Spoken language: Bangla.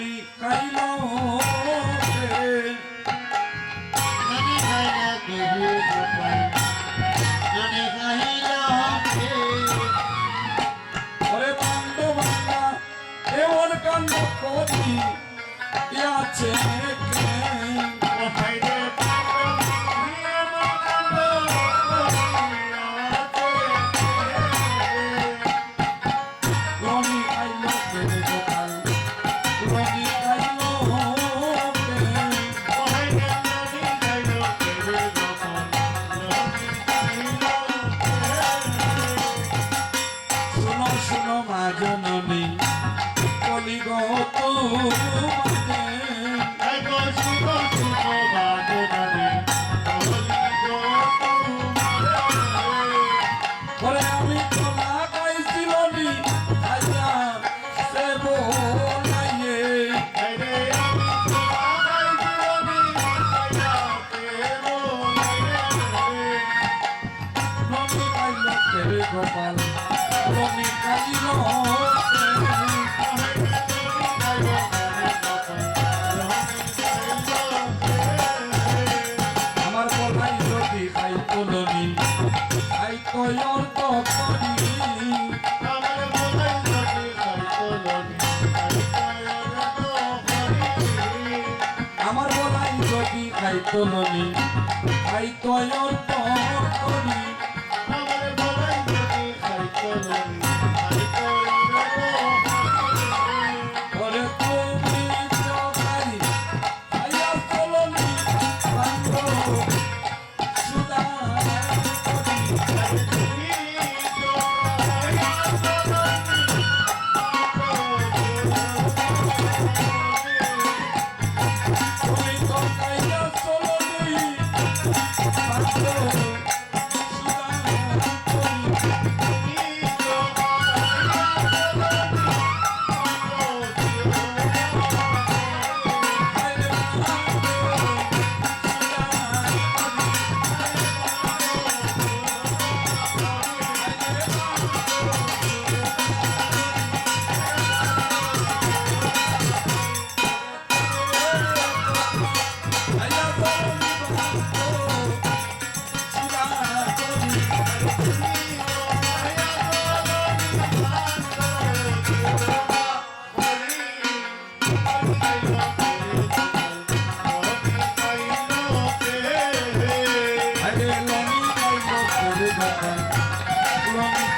ખાલી કરી લો Yeah, check it. জননী কলিগ তোমাকে দেবে গোপাল তুমি কালির আমার কথাই আই আমার বলাই যদি খাইতো ননি খাইতো করি Thank